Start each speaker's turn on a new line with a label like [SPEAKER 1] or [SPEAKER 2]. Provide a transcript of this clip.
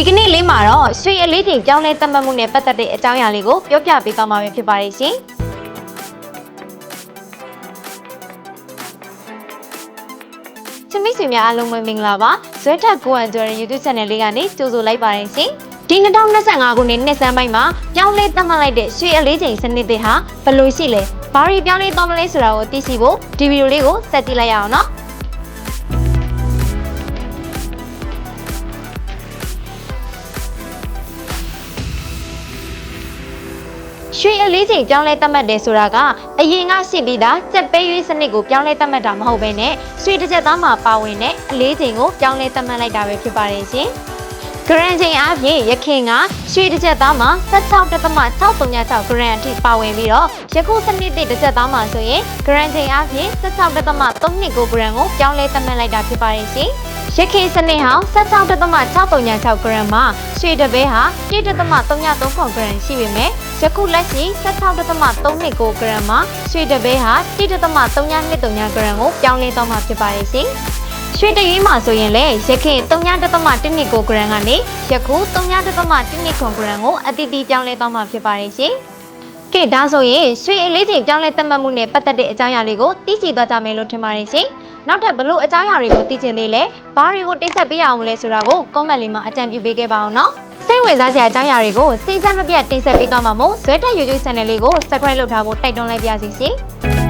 [SPEAKER 1] ဒီကနေ့လေးမှာတော့ရွှေအလေးချိန်ပြောင်းလဲသတ်မှတ်မှုနဲ့ပတ်သက်တဲ့အကြောင်းအရာလေးကိုပြောပြပေးသွားမှာပဲဖြစ်ပါတယ်ရှင်ချစ်မိတ်ဆွေများအားလုံးပဲမင်္ဂလာပါဇွဲထက်ကိုအန်ကျော်ရဲ့ YouTube channel လေးကနေကြိုဆိုလိုက်ပါတယ်ရှင်ဒီ2025ခုနှစ်နှစ်စမ်းပိုင်းမှာပြောင်းလဲသတ်မှတ်လိုက်တဲ့ရွှေအလေးချိန်စနစ်တွေဟာဘယ်လိုရှိလဲဘာတွေပြောင်းလဲသွားမလဲဆိုတာကိုသိရှိဖို့ဒီဗီဒီယိုလေးကိုဆက်ကြည့်လိုက်ရအောင်နော် ရွှေအလေးချိန်ပြောင်းလဲသတ်မှတ်တယ်ဆိုတာကအရင်ကရှိပြီးသားစက်ပေးရွေးစနစ်ကိုပြောင်းလဲသတ်မှတ်တာမဟုတ်ဘဲနဲ့ရွှေတစ်ချက်သားမှာပါဝင်တဲ့အလေးချိန်ကိုပြောင်းလဲသတ်မှတ်လိုက်တာပဲဖြစ်ပါတယ်ရှင်။ gram ချိန်အပြင်ရခင်ကရွှေတစ်ချက်သားမှာ16.636 gram အထိပါဝင်ပြီးတော့ယခုစနစ်တစ်တစ်ချက်သားမှာဆိုရင် gram ချိန်အပြင်16.39 gram ကိုပြောင်းလဲသတ်မှတ်လိုက်တာဖြစ်ပါတယ်ရှင်။ရခင်စနစ်ဟောင်း16.636 gram မှာရွှေတစ်ပဲဟာ1.333 gram ရှိပေမဲ့ ယခုလက်ရှိ16.39 gram မှာရွှေတစ်ပဲဟာ1.323 gram ကိုပြောင်းလဲသွားမှာဖြစ်ပါတယ်ရှင်။ရွှေတရွေးမှာဆိုရင်လေရခင်3.1ကိုဂရမ်ကနေယခု3.1ဂရမ်ကိုအတိအကျပြောင်းလဲသွားမှာဖြစ်ပါတယ်ရှင်။ကဲဒါဆိုရင်ရွှေအလေးချိန်ပြောင်းလဲသတ်မှတ်မှုနဲ့ပတ်သက်တဲ့အကြောင်းအရာလေးကိုသိရှိသွားကြမယ်လို့ထင်ပါတယ်ရှင်။နောက်ထပ်ဘလို့အကြောင်းအရာတွေကိုသိချင်သေးလဲဘာတွေကိုတိတ်ဆက်ပေးအောင်လဲဆိုတာကို comment လေးမှာအကြံပြုပေးခဲ့ပါအောင်နော်။စိတ် ဝင်စားစရာအကြောင်းအရာတွေကိုစိတ်ဆက်မပြတ်တင်ဆက်ပေးသွားမှာမို့ဇွဲတက် YouTube channel လေးကို subscribe လုပ်ထားဖို့တိုက်တွန်းလိုက်ပါစီရှင်။